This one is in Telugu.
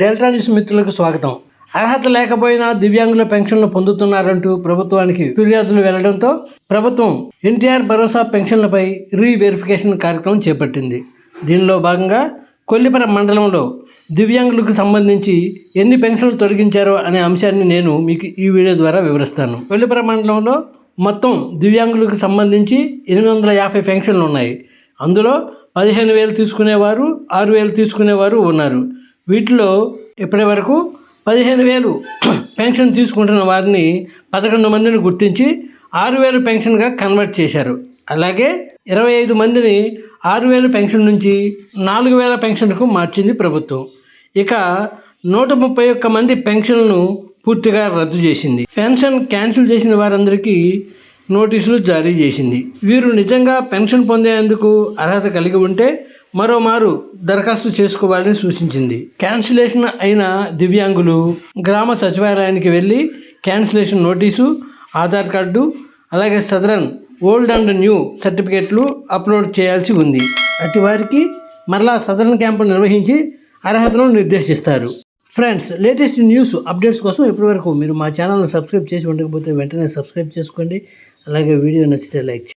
డెల్టా న్యూస్ మిత్రులకు స్వాగతం. అర్హత లేకపోయినా దివ్యాంగుల పెన్షన్లు పొందుతున్నారంటూ ప్రభుత్వానికి ఫిర్యాదులు వెళ్ళడంతో ప్రభుత్వం ఎన్టీఆర్ భరోసా పెన్షన్లపై రీ వెరిఫికేషన్ కార్యక్రమం చేపట్టింది. దీనిలో భాగంగా కొల్లిపర మండలంలో దివ్యాంగులకు సంబంధించి ఎన్ని పెన్షన్లు తొలగించారో అనే అంశాన్ని నేను మీకు ఈ వీడియో ద్వారా వివరిస్తాను. కొల్లిపర మండలంలో మొత్తం దివ్యాంగులకు సంబంధించి ఎనిమిది వందల యాభై పెన్షన్లు ఉన్నాయి. అందులో పదిహేను వేలు తీసుకునేవారు ఆరు వేలు తీసుకునేవారు ఉన్నారు. వీటిలో ఇప్పటి వరకు పదిహేను వేలు పెన్షన్ తీసుకుంటున్న వారిని పదకొండు మందిని గుర్తించి ఆరు వేలు పెన్షన్గా కన్వర్ట్ చేశారు. అలాగే ఇరవై ఐదు మందిని ఆరు వేల పెన్షన్ నుంచి నాలుగు వేల పెన్షన్కు మార్చింది ప్రభుత్వం. ఇక నూట ముప్పై ఒక్క మంది పెన్షన్లను పూర్తిగా రద్దు చేసింది. పెన్షన్ క్యాన్సిల్ చేసిన వారందరికీ నోటీసులు జారీ చేసింది. వీరు నిజంగా పెన్షన్ పొందేందుకు అర్హత కలిగి ఉంటే మరోమారు దరఖాస్తు చేసుకోవాలని సూచించింది. క్యాన్సిలేషన్ అయిన దివ్యాంగులు గ్రామ సచివాలయానికి వెళ్ళి క్యాన్సిలేషన్ నోటీసు ఆధార్ కార్డు అలాగే సదరన్ ఓల్డ్ అండ్ న్యూ సర్టిఫికేట్లు అప్లోడ్ చేయాల్సి ఉంది. అటు వారికి మరలా సదరన్ క్యాంపు నిర్వహించి అర్హతను నిర్దేశిస్తారు. ఫ్రెండ్స్ లేటెస్ట్ న్యూస్ అప్డేట్స్ కోసం ఇప్పటివరకు మీరు మా ఛానల్ను సబ్స్క్రైబ్ చేసి ఉండకపోతే వెంటనే సబ్స్క్రైబ్ చేసుకోండి. అలాగే వీడియో నచ్చితే లైక్